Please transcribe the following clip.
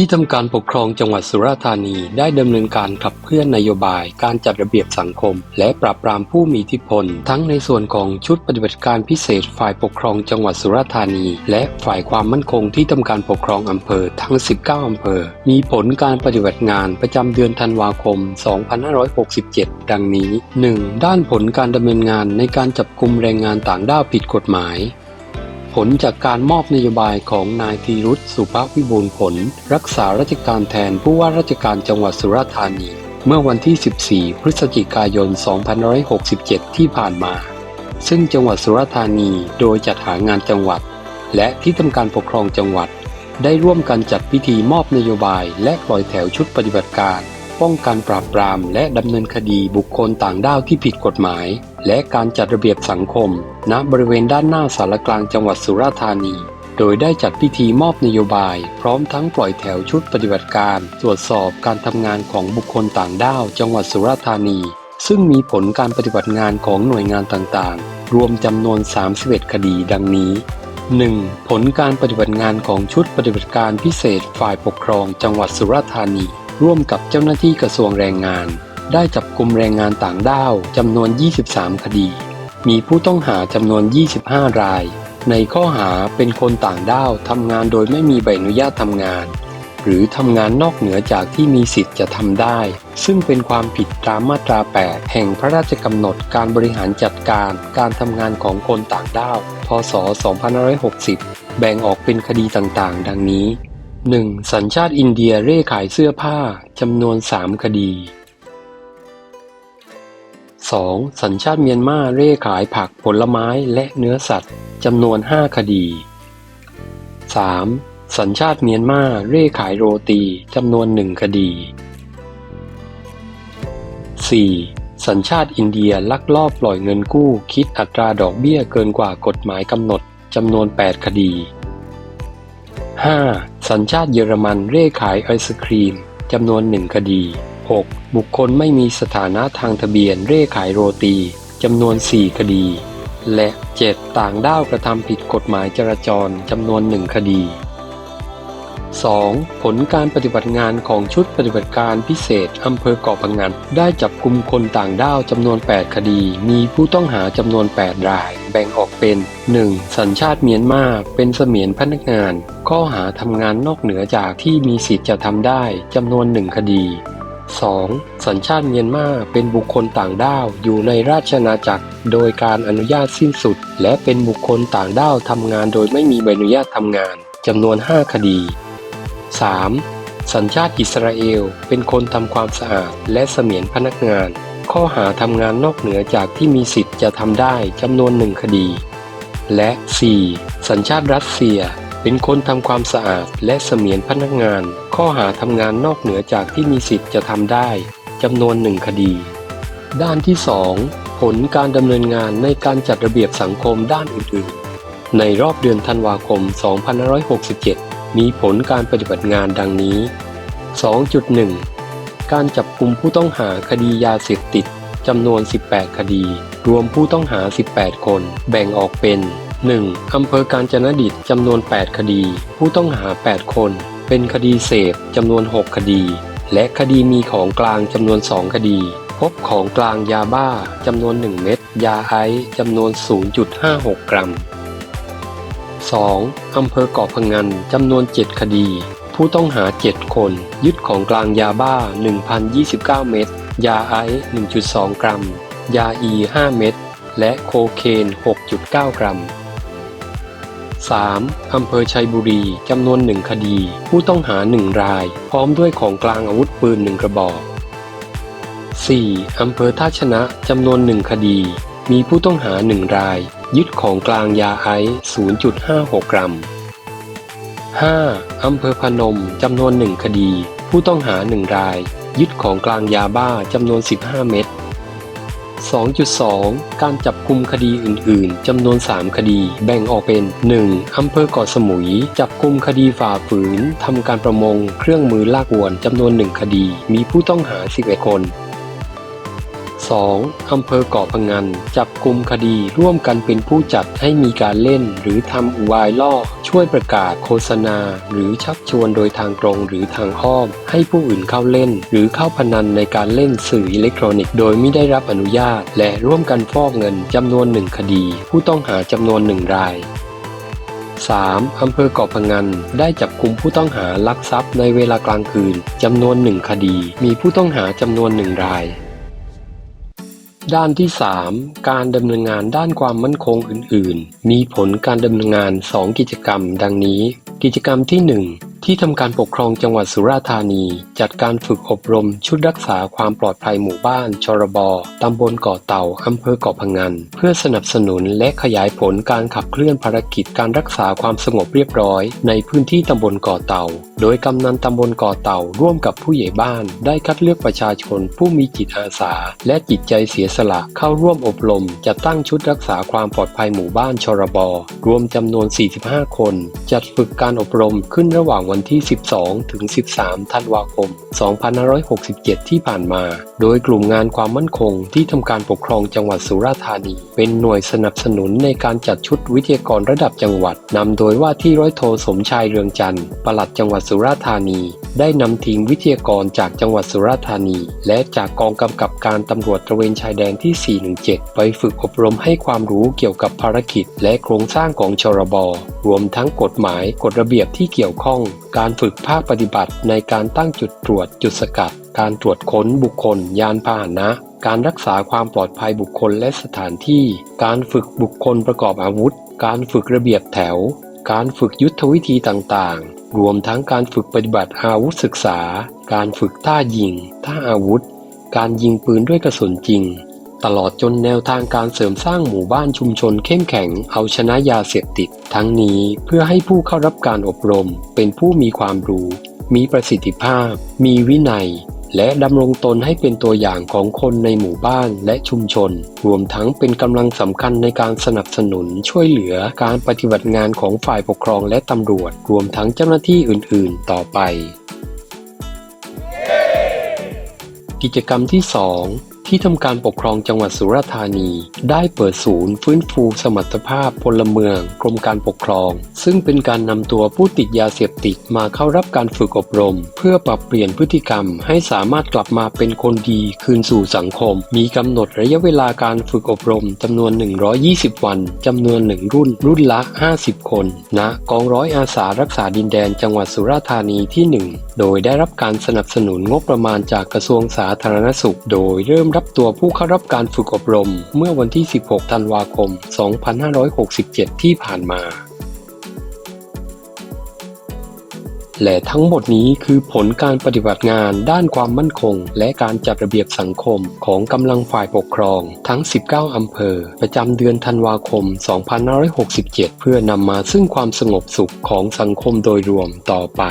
ที่ทำการปกครองจังหวัดสุราษฎร์ธานีได้ดำเนินการขับเคลื่อนนโยบายการจัดระเบียบสังคม และปราบปรามผู้มีอิทธิพล ทั้งในส่วนของชุดปฏิบัติการพิเศษฝ่ายปกครองจังหวัดสุราษฎร์ธานี และฝ่ายความมั่นคงที่ทำการปกครองอำเภอทั้ง 19 อำเภอ มีผลการปฏิบัติงานประจำเดือนธันวาคม 2567 ดังนี้ 1. ด้านผลการดำเนินงานในการจับกลุ่มแรงงานต่างด้าวผิดกฎหมาย ลจากการมอบนโยบายของนายธีรุธสุภวิบูลผล รักษาราชการแทนผู้ว่าราชการจังหวัดสุราษฎร์ธานี เมื่อวันที่ 14 พฤศจิกายน 2567 ที่ผ่านมา ซึ่งจังหวัดสุราษฎร์ธานีโดยจัดหางานจังหวัด และที่ทำการปกครองจังหวัด ได้ร่วมกันจัดพิธีมอบนโยบายและปล่อยแถวชุดปฏิบัติการ ป้องกันปราบปราม และดำเนินคดีบุคคลต่างด้าวที่ผิดกฎหมาย และการจัดระเบียบสังคม ณบริเวณด้านหน้าสารกลางจังหวัดสุราษฎร์ธานี โดยได้จัดพิธีมอบนโยบาย พร้อมทั้งปล่อยแถวชุดปฏิบัติการ ตรวจสอบการทำงานของบุคคลต่างด้าว จังหวัดสุราษฎร์ธานี ซึ่งมีผลการปฏิบัติงานของหน่วยงานต่างๆ รวมจำนวน 31 คดีดังนี้ 1. ผลการปฏิบัติงานของชุดปฏิบัติการพิเศษฝ่ายปกครองจังหวัดสุราษฎร์ธานี ร่วมกับเจ้าหน้าที่กระทรวงแรงงาน ได้จับกลุ่มแรงงานต่างด้าวจำนวน 23 คดี มีผู้ต้องหาจำนวน 25 ราย ในข้อหาเป็นคนต่างด้าวทำงานโดยไม่มีใบอนุญาตทำงาน หรือทำงานนอกเหนือจากที่มีสิทธิ์จะทำได้ ซึ่งเป็นความผิดตามมาตรา 8 แห่งพระราชกำหนดการบริหารจัดการการทำงานของคนต่างด้าว พศ 2560 แบ่งออกเป็นคดีต่างๆ ดังนี้ 1. สัญชาติอินเดียเร่ขายเสื้อผ้าจำนวน 3 คดี 2. สัญชาติเมียนมาเร่ขายผักผลไม้และเนื้อสัตว์จำนวน 5 คดี 3. สัญชาติเมียนมาเร่ขายโรตีจำนวน 1 คดี 4. สัญชาติอินเดียลักลอบปล่อยเงินกู้คิดอัตราดอกเบี้ยเกินกว่ากฎหมายกำหนดจำนวน 8 คดี 5. สัญชาติเยอรมันเร่ขายไอศครีมจำนวนหนึ่งคดี 6. บุคคลไม่มีสถานะทางทะเบียนเร่ขายโรตีจำนวน 4 คดี และ 7. ต่างด้าวกระทำผิดกฎหมายจราจรจำนวนหนึ่งคดี 2. ผลการปฏิบัติงานของชุดปฏิบัติการพิเศษอำเภอเกาะพังงานได้จับกลุ่มคนต่างด้าวจำนวน 8 คดี มีผู้ต้องหาจำนวน 8 ราย แบ่งออกเป็น 1. สัญชาติเมียนมาเป็นเสมียนพนักงาน ข้อหาทำงานนอกเหนือจากที่มีสิทธิ์จะทำได้จำนวน 1 คดี 2. สัญชาติเมียนมาเป็นบุคคลต่างด้าวอยู่ในราชนาจักร โดยการอนุญาตสิ้นสุด และเป็นบุคคลต่างด้าวทำงานโดยไม่มีใบอนุญาตทำงานจำนวน 5 คดี 3. สัญชาติอิสราเอลเป็นคนทำความสะอาดและเสมียนพนักงาน ข้อหาทำงานนอกเหนือจากที่มีสิทธิ์จะทำได้จำนวนหนึ่งคดี และ 4. สัญชาติรัสเซียเป็นคนทำความสะอาดและเสมียนพนักงาน ข้อหาทำงานนอกเหนือจากที่มีสิทธิ์จะทำได้จำนวนหนึ่งคดี ด้านที่ 2 ผลการดำเนินงานในการจัดระเบียบสังคมด้านอื่น ๆ ในรอบเดือนธันวาคม 2567 มีผลการปฏิบัติงานดังนี้ 2.1 การจับกลุ่มผู้ต้องหาคดียาเสพติดจำนวน 18 คดี รวมผู้ต้องหา 18 คน แบ่งออกเป็น 1. อำเภอการจนดิตจำนวน 8 คดี ผู้ต้องหา 8 คน เป็นคดีเสพจำนวน 6 คดี และคดีมีของกลางจำนวน 2 คดี พบของกลางยาบ้าจำนวน 1 เม็ด ยาไอซ์จำนวน 0.56 กรัม 2. อำเภอเกาะพังงานจำนวน 7 คดี ผู้ต้องหา 7 คน ยึดของกลางยาบ้า 1,029 เม็ด ยาไอซ์1.2 กรัม ยาอี 5 เม็ด และโคเคน 6.9 กรัม 3. อำเภอชัยบุรี จำนวน1คดี ผู้ต้องหา1ราย พร้อมด้วยของกลางอาวุธปืน1กระบอก 4. อำเภอท่าชนะ จำนวน1คดี มีผู้ต้องหา1ราย ยึดของกลางยาไอซ์ 0.56 กรัม 5. อำเภอพนม จำนวน 1 คดี ผู้ต้องหา 1 ราย ยึดของกลางยาบ้า จำนวน 15 เม็ด 2.2 การจับกุมคดีอื่น ๆ จำนวน 3 คดี แบ่งออกเป็น 1. อำเภอเกาะสมุย จับกุมคดีฝ่าฝืน ทำการประมง เครื่องมือลากอวน จำนวน 1 คดี มีผู้ต้องหา 11 คน 2. อำเภอเกาะพะงัน จับกลุ่มคดีร่วมกันเป็นผู้จัดให้มีการเล่น หรือทำอุบายล่อ ช่วยประกาศโฆษณา หรือชักชวนโดยทางตรงหรือทางอ้อม ให้ผู้อื่นเข้าเล่น หรือเข้าพนันในการเล่นสื่ออิเล็กทรอนิกส์โดยไม่ได้รับอนุญาต และร่วมกันฟอกเงินจำนวนหนึ่งคดี ผู้ต้องหาจำนวนหนึ่งราย 3. อำเภอเกาะพะงันได้จับกลุ่มผู้ต้องหาลักทรัพย์ในเวลากลางคืนจำนวนหนึ่งคดี มีผู้ต้องหาจำนวนหนึ่งราย ด้านที่ 3 การดำเนินงานด้านความมั่นคงอื่น ๆ มีผลการดำเนินงาน 2 กิจกรรม ดังนี้ กิจกรรมที่ 1 ที่ทำการปกครองจังหวัดสุราษฎร์ธานี จัดการฝึกอบรมชุดรักษาความปลอดภัยหมู่บ้าน ชรบตำบลเกาะเต่าอำเภอเกาะพะงัน เพื่อสนับสนุนและขยายผลการขับเคลื่อนภารกิจการรักษาความสงบเรียบร้อย ในพื้นที่ตำบลเกาะเต่า โดยกำนันตำบลเกาะเต่าร่วมกับผู้ใหญ่บ้าน ได้คัดเลือกประชาชน ผู้มีจิตอาสา และจิตใจเสียสละเข้าร่วมอบรมจัดตั้งชุดรักษาความปลอดภัยหมู่บ้านชรบรวมจำนวน 45 คน จัดฝึกการอบรมขึ้นระหว่างวันันที่ 12 ถึง 13 ธันวาคม 2567 ที่ผ่านมา โดยกลุ่มงานความมั่นคงที่ทำการปกครองจังหวัดสุราษฎร์ธานี เป็นหน่วยสนับสนุนในการจัดชุดวิทยากรระดับจังหวัดนำโดยว่าที่ร้อยโทสมชายเรืองจันทร์ปลัดจังหวัดสุราษฎร์ธานี ได้นำทีมวิทยากรจากจังหวัดสุราษฎร์ธานี และจากกองกำกับการตำรวจตระเวนชายแดนที่ 417 ไปฝึกอบรมให้ความรู้เกี่ยวกับภารกิจ และโครงสร้างของชรบรวมทั้งกฎหมายกฎระเบียบที่เกี่ยวข้อง การฝึกภาคปฏิบัติในการตั้งจุดตรวจจุดสกัด การตรวจค้นบุคคล ยานพาหนะ การรักษาความปลอดภัยบุคคลและสถานที่ การฝึกบุคคลประกอบอาวุธ การฝึกระเบียบแถว การฝึกยุทธวิธีต่างๆ รวมทั้งการฝึกปฏิบัติอาวุธศึกษา การฝึกท่ายิงท่าอาวุธ การยิงปืนด้วยกระสุนจริง ตลอดจนแนวทางการเสริมสร้างหมู่บ้านชุมชนเข้มแข็งเอาชนะยาเสพติด ทั้งนี้เพื่อให้ผู้เข้ารับการอบรม เป็นผู้มีความรู้ มีประสิทธิภาพ มีวินัย และดำรงตนให้เป็นตัวอย่างของคนในหมู่บ้านและชุมชน รวมทั้งเป็นกำลังสำคัญในการสนับสนุนช่วยเหลือการปฏิบัติงานของฝ่ายปกครองและตำรวจ รวมทั้งเจ้าหน้าที่อื่น ๆ ต่อไป กิจกรรมที่ 2 ที่ทำการปกครองจังหวัดสุราษฎร์ธานี ได้เปิดศูนย์ฟื้นฟูสมรรถภาพพลเมือง กรมการปกครอง ซึ่งเป็นการนำตัวผู้ติดยาเสพติดมาเข้ารับการฝึกอบรม เพื่อปรับเปลี่ยนพฤติกรรม ให้สามารถกลับมาเป็นคนดีคืนสู่สังคม มีกำหนดระยะเวลาการฝึกอบรมจำนวน 120 วันจำนวนหนึ่งรุ่น รุ่นละ 50 คนณกองร้อยอาสารักษาดินแดนจังหวัดสุราษฎร์ธานีที่ 1 โดยได้รับการสนับสนุนงบประมาณจากกระทรวงสาธารณสุข โดยเริ่มรับตัวผู้เข้ารับการฝึกอบรมเมื่อวันที่ 16 ธันวาคม 2567 ที่ผ่านมา และทั้งหมดนี้คือผลการปฏิบัติงานด้านความมั่นคง และการจัดระเบียบสังคมของกำลังฝ่ายปกครองทั้ง 19 อำเภอ ประจำเดือนธันวาคม 2567 เพื่อนำมาซึ่งความสงบสุขของสังคมโดยรวมต่อไป